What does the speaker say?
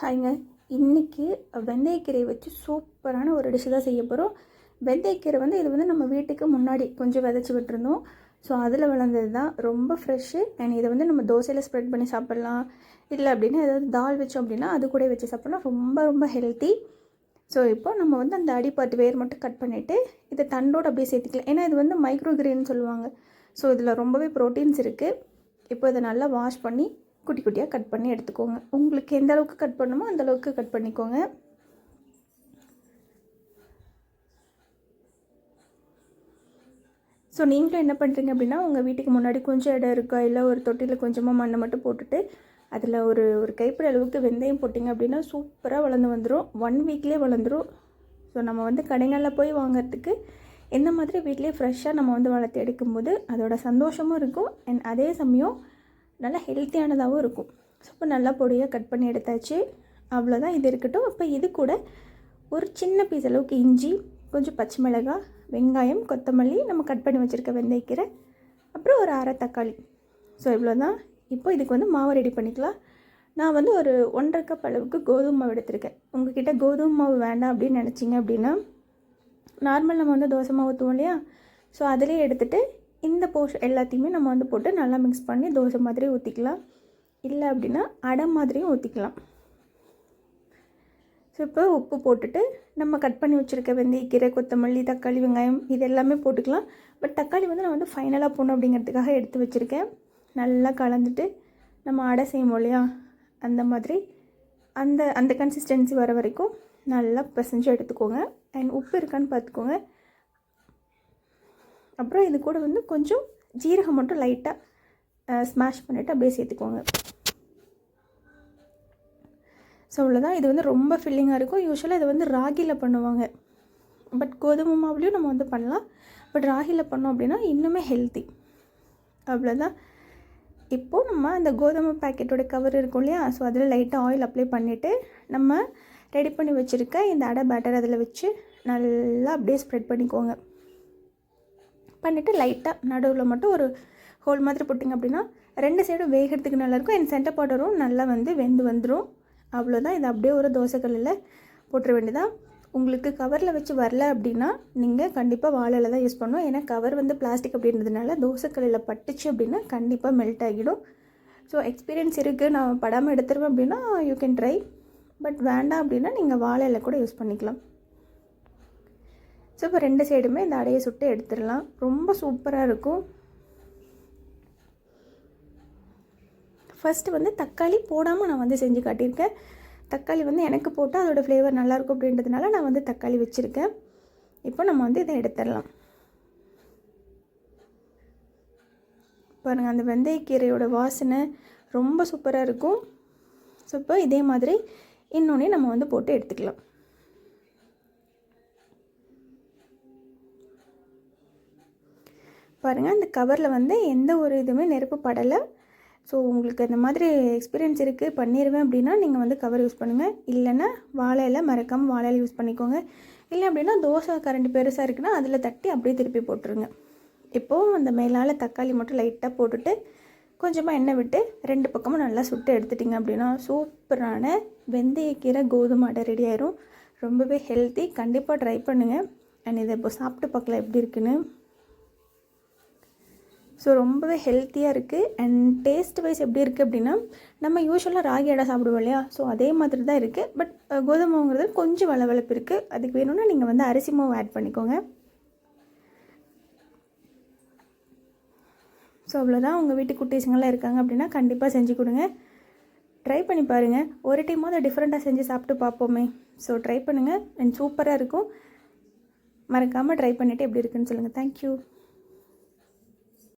ஹாய்ங்க. இன்றைக்கி வெந்தயக்கீரை வச்சு சூப்பரான ஒரு டிஷ் தான் செய்ய போகிறோம் வெந்தயக்கீரை வந்து இது வந்து நம்ம வீட்டுக்கு முன்னாடி கொஞ்சம் விதைச்சி விட்டுருந்தோம். ஸோ அதில் வளர்ந்தது தான் ரொம்ப ஃப்ரெஷ்ஷு அண்ட் இதை வந்து நம்ம தோசையில் ஸ்ப்ரெட் பண்ணி சாப்பிட்லாம். இல்லை அப்படின்னா ஏதாவது தால் வச்சோம் அப்படின்னா அது கூட வச்சு சாப்பிட்லாம். ரொம்ப ரொம்ப ஹெல்த்தி ஸோ இப்போ நம்ம வந்து அந்த அடிப்பாட்டு வேர் மட்டும் கட் பண்ணிவிட்டு இதை தண்டோடு அப்படியே சேர்த்துக்கலாம். ஏன்னா இது வந்து மைக்ரோ கிரீன் சொல்லுவாங்க. ஸோ இதில் ரொம்பவே ப்ரோட்டீன்ஸ் இருக்குது இப்போ இதை நல்லா வாஷ் பண்ணி குட்டி குட்டியாக கட் பண்ணி எடுத்துக்கோங்க. உங்களுக்கு எந்த அளவுக்கு கட் பண்ணுமோ அந்த அளவுக்கு கட் பண்ணிக்கோங்க. ஸோ நீங்களும் என்ன பண்ணுறீங்க அப்படின்னா உங்கள் வீட்டுக்கு முன்னாடி கொஞ்சம் இடம் இருக்கா? இல்லை ஒரு தொட்டியில் கொஞ்சமாக மண்ணை மட்டும் போட்டுட்டு அதில் ஒரு ஒரு கைப்பிடி அளவுக்கு வெந்தயம் போட்டிங்க அப்படின்னா சூப்பராக வளர்ந்து வந்துடும் ஒன் வீக்லேயே வளர்ந்துடும் ஸோ நம்ம வந்து கடைகளில் போய் வாங்குறதுக்கு என்ன மாதிரி வீட்லேயே ஃப்ரெஷ்ஷாக நம்ம வந்து வளர்த்து எடுக்கும்போது அதோட சந்தோஷமும் இருக்கும். அண்ட் அதே சமயம் நல்லா ஹெல்த்தியானதாகவும் இருக்கும். ஸோ இப்போ நல்லா பொடியாக கட் பண்ணி எடுத்தாச்சு. அவ்வளோதான் இது இருக்கட்டும். அப்போ இது கூட ஒரு சின்ன பீஸ் அளவுக்கு இஞ்சி கொஞ்சம் பச்சை மிளகாய் வெங்காயம் கொத்தமல்லி நம்ம கட் பண்ணி வச்சுருக்க வெந்தயக்கீரை அப்புறம் ஒரு அரை தக்காளி. ஸோ இவ்வளோ தான் இப்போ இதுக்கு வந்து மாவு ரெடி பண்ணிக்கலாம். நான் வந்து ஒரு ஒன்றரை கப் அளவுக்கு கோதுமை மாவு எடுத்திருக்கேன். உங்ககிட்ட கோதுமை மாவு வேண்டாம் அப்படின்னு நினச்சிங்க அப்படின்னா நார்மல் நம்ம வந்து தோசை மாவு ஊற்றுவோம் இல்லையா? ஸோ அதிலே எடுத்துகிட்டு இந்த போர்ஷன் எல்லாத்தையுமே நம்ம வந்து போட்டு நல்லா மிக்ஸ் பண்ணி தோசை மாதிரி ஊற்றிக்கலாம் இல்லை அப்படின்னா அடை மாதிரியும் ஊற்றிக்கலாம் ஸோ இப்போ உப்பு போட்டுட்டு நம்ம கட் பண்ணி வச்சுருக்க வெந்தயக்கீரை கொத்தமல்லி தக்காளி வெங்காயம் இது எல்லாமே போட்டுக்கலாம். பட் தக்காளி வந்து நான் வந்து ஃபைனலாக போடணும் அப்படிங்கிறதுக்காக எடுத்து வச்சுருக்கேன். நல்லா கலந்துட்டு நம்ம அடை செய்வோம் இல்லையா? அந்த மாதிரி அந்த அந்த கன்சிஸ்டன்சி வர வரைக்கும் நல்லா பிசைஞ்சு எடுத்துக்கோங்க. அண்ட் உப்பு இருக்கான்னு பார்த்துக்கோங்க. அப்புறம் இது கூட வந்து கொஞ்சம் ஜீரகம் மட்டும் லைட்டாக ஸ்மாஷ் பண்ணிவிட்டு அப்படியே சேர்த்துக்கோங்க. ஸோ அவ்வளோதான் இது வந்து ரொம்ப ஃபில்லிங்காக இருக்கும். யூஸ்வலாக இது வந்து ராகியில் பண்ணுவாங்க. பட் கோதுமை மாவுலேயும் நம்ம வந்து பண்ணலாம். பட் ராகியில் பண்ணோம் அப்படின்னா இன்னுமே ஹெல்த்தி அவ்வளோதான் இப்போது நம்ம அந்த கோதுமை பேக்கெட்டோட கவர் இருக்கும் இல்லையா? ஸோ அதில் லைட்டாக ஆயில் அப்ளை பண்ணிவிட்டு நம்ம ரெடி பண்ணி வச்சுருக்க இந்த அடை பேட்டர் அதில் வச்சு நல்லா அப்படியே ஸ்ப்ரெட் பண்ணிக்கோங்க. பண்ணிவிட்டு லைட்டாக நடுவில் மட்டும் ஒரு ஹோல் மாதிரி போட்டிங்க அப்படின்னா ரெண்டு சைடும் வேகிறதுக்கு நல்லாயிருக்கும் என் சென்டர் பவுடரும் நல்லா வந்து வெந்து வந்துடும் அவ்வளோதான் இது அப்படியே ஒரு தோசைக்கல்லில் போட்டுற வேண்டியதான் உங்களுக்கு கவரில் வச்சு வரல அப்படின்னா நீங்கள் கண்டிப்பாக வாழையில் தான் யூஸ் பண்ணணும். ஏன்னா கவர் வந்து பிளாஸ்டிக் அப்படின்றதுனால தோசைக்கல்லில் பட்டுச்சு அப்படின்னா கண்டிப்பாக மெல்ட் ஆகிடும். ஸோ எக்ஸ்பீரியன்ஸ் இருக்குது நான் படாமல் எடுத்துருவேன் அப்படின்னா யூ கேன் ட்ரை பட் வேண்டாம் அப்படின்னா நீங்கள் வாழையில் கூட யூஸ் பண்ணிக்கலாம். ஸோ இப்போ ரெண்டு சைடுமே இந்த அடையை சுட்டு எடுத்துடலாம். ரொம்ப சூப்பராக இருக்கும். ஃபஸ்ட்டு வந்து தக்காளி போடாமல் நான் வந்து செஞ்சு காட்டியிருக்கேன். தக்காளி வந்து எனக்கு போட்டால் அதோடய ஃப்ளேவர் நல்லாயிருக்கும் அப்படின்றதுனால நான் வந்து தக்காளி வச்சுருக்கேன். இப்போ நம்ம வந்து இதை எடுத்துடலாம். பாருங்கள் அந்த வெந்தயக்கீரையோட வாசனை ரொம்ப சூப்பராக இருக்கும். ஸோ இப்போ இதே மாதிரி இன்னொன்னே நம்ம வந்து போட்டு எடுத்துக்கலாம். பாருங்கள் அந்த கவரில் வந்து எந்த ஒரு இதுவுமே நெருப்பு படலை. ஸோ உங்களுக்கு அந்த மாதிரி எக்ஸ்பீரியன்ஸ் இருக்குது பண்ணிடுவேன் அப்படின்னா நீங்கள் வந்து கவர் யூஸ் பண்ணுங்கள் இல்லைன்னா வாழையில் மறக்காமல் வாழையில் யூஸ் பண்ணிக்கோங்க. இல்லை அப்படின்னா தோசை கரண்ட் பெருசாக இருக்குன்னா அதில் தட்டி அப்படியே திருப்பி போட்டுருங்க. இப்போது அந்த மேலால் தக்காளி மட்டும் லைட்டாக போட்டுட்டு கொஞ்சமாக எண்ணெய் விட்டு ரெண்டு பக்கமும் நல்லா சுட்டு எடுத்துட்டிங்க அப்படின்னா சூப்பரான வெந்தயக்கீரை கோதுமை அடை ரெடி ஆயிரும். ரொம்பவே ஹெல்த்தி கண்டிப்பாக ட்ரை பண்ணுங்கள் அண்ட் இதை இப்போ சாப்பிட்டு பார்க்கலாம் எப்படி இருக்குன்னு. ஸோ ரொம்பவே ஹெல்த்தியாக இருக்குது அண்ட் டேஸ்ட் வைஸ் எப்படி இருக்குது அப்படின்னா நம்ம யூஸ்வலாக ராகி அடை சாப்பிடுவோம் இல்லையா? ஸோ அதே மாதிரி தான் இருக்குது பட் கோதுமைங்கிறது கொஞ்சம் வளவளப்பு இருக்குது அதுக்கு வேணும்னா நீங்கள் வந்து அரிசி மாவு ஆட் பண்ணிக்கோங்க. ஸோ அவ்வளோதான் உங்கள் வீட்டு குட்டீஸுங்கெல்லாம் இருக்காங்க அப்படின்னா கண்டிப்பாக செஞ்சு கொடுங்க. ட்ரை பண்ணி பாருங்கள் ஒரு டைமாவது டிஃப்ரெண்ட்டாக செஞ்சு சாப்பிட்டு பார்ப்போமே. ஸோ ட்ரை பண்ணுங்கள் அண்ட் சூப்பராக இருக்கும். மறக்காமல் ட்ரை பண்ணிவிட்டு எப்படி இருக்குன்னு சொல்லுங்கள் தேங்க்யூ